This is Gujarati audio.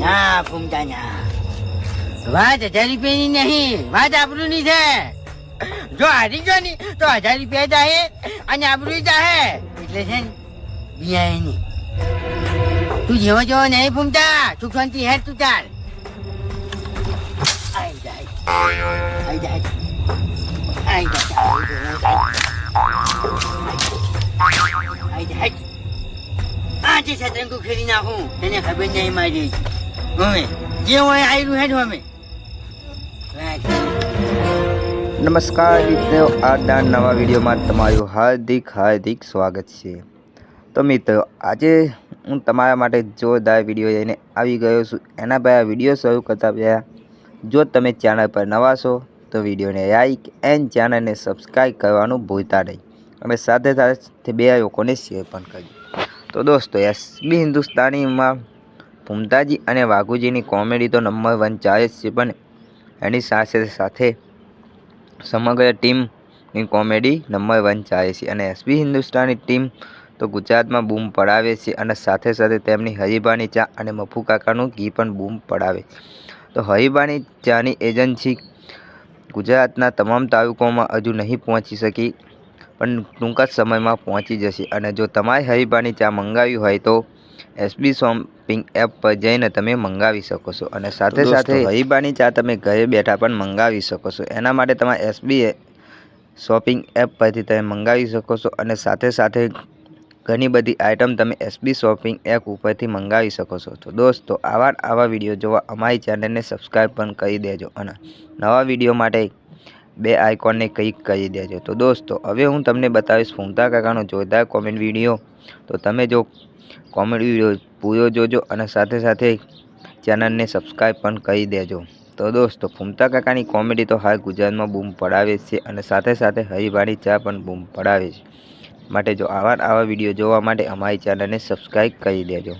ના ફૂમતા ના વાત હજાર રૂપિયાની નહીં, વાત આબરૂની છે. જો હારી ગયો ને હજાર રૂપિયા જાહે અને આબરૂ જાહે. એટલે છે ને તું જેવો જેવો નહીં ફૂમતા સુખ શાંતિ હેર તું ચાલ. આઈ જાય. આજે સતરંગુ ખેડી નાખું. એને ખબર નહીં મારી હવે જે હોય આવ્યું હેડ અમે. નમસ્કાર મિત્રો આજના નવા વિડીયોમાં તમારું હાર્દિક હાર્દિક સ્વાગત છે. તો મિત્રો, આજે હું તમારા માટે જોરદાર વીડિયો લઈને આવી ગયો છું. એના પહેલાં વીડિયો શરૂ કરતા પહેલાં, જો તમે ચેનલ પર નવા છો, તો વિડીયોને લાઈક એન્ડ ચેનલને સબસ્ક્રાઈબ કરવાનું ભૂલતા નહીં. અને સાથે સાથે બે લોકોને શેર પણ કરજો. તો દોસ્તો, એસબી હિન્દુસ્તાનીમાં ભૂમતાજી અને વાઘુજીની કોમેડી તો નંબર વન ચાલે છે, પણ એની સાથે સાથે સમગ્ર ટીમની કોમેડી નંબર વન ચાલે છે. અને એસબી હિન્દુસ્તાની ટીમ તો ગુજરાતમાં બૂમ પડાવે છે અને સાથે સાથે તેમની હરિબાની ચા અને મફુ કાકાનું ઘી પણ બૂમ પડાવે. તો હરિબાની ચાની એજન્સી ગુજરાતના તમામ તાલુકાઓમાં હજુ નહીં પહોંચી શકી. પણ ટૂંક જ સમયમાં પહોંચી જશે. અને જો તમારે હરિબાની ચા મંગાવી હોય તો એસબી શોપિંગ એપ પર જઈને તમે મંગાવી શકો છો. અને સાથે સાથે હરિબાની ચા તમે ઘરે બેઠા પણ મંગાવી શકો છો. એના માટે તમારે એસબી શોપિંગ એપ પરથી તમે મંગાવી શકો છો. અને સાથે સાથે ઘણી બધી આઇટમ તમે એસબી શોપિંગ એપ ઉપરથી મંગાવી શકો છો. તો દોસ્તો આવા આવા વીડિયો જોવા અમારી ચેનલને સબસ્ક્રાઈબ પણ કરી દેજો. અને નવા વીડિયો માટે બે આઇકોનને ક્લિક કરી દેજો. તો દોસ્તો, હવે હું તમને બતાવીશ ફૂમતા કાકાનો જોરદાર કોમેન્ટ વીડિયો તો તમે જો કોમેડી વીડિયો પૂરો જોજો અને સાથે સાથે ચેનલને સબસ્ક્રાઈબ પણ કરી દેજો. તો દોસ્તો ફૂમતા કાકાની કોમેડી તો હાલ ગુજરાતમાં બૂમ પડાવે છે અને સાથે સાથે હરિભાણી ચા પણ બૂમ પડાવે છે. માટે જો આવા આવા વીડિયો જોવા માટે અમારી ચેનલને સબસ્ક્રાઈબ કરી દેજો.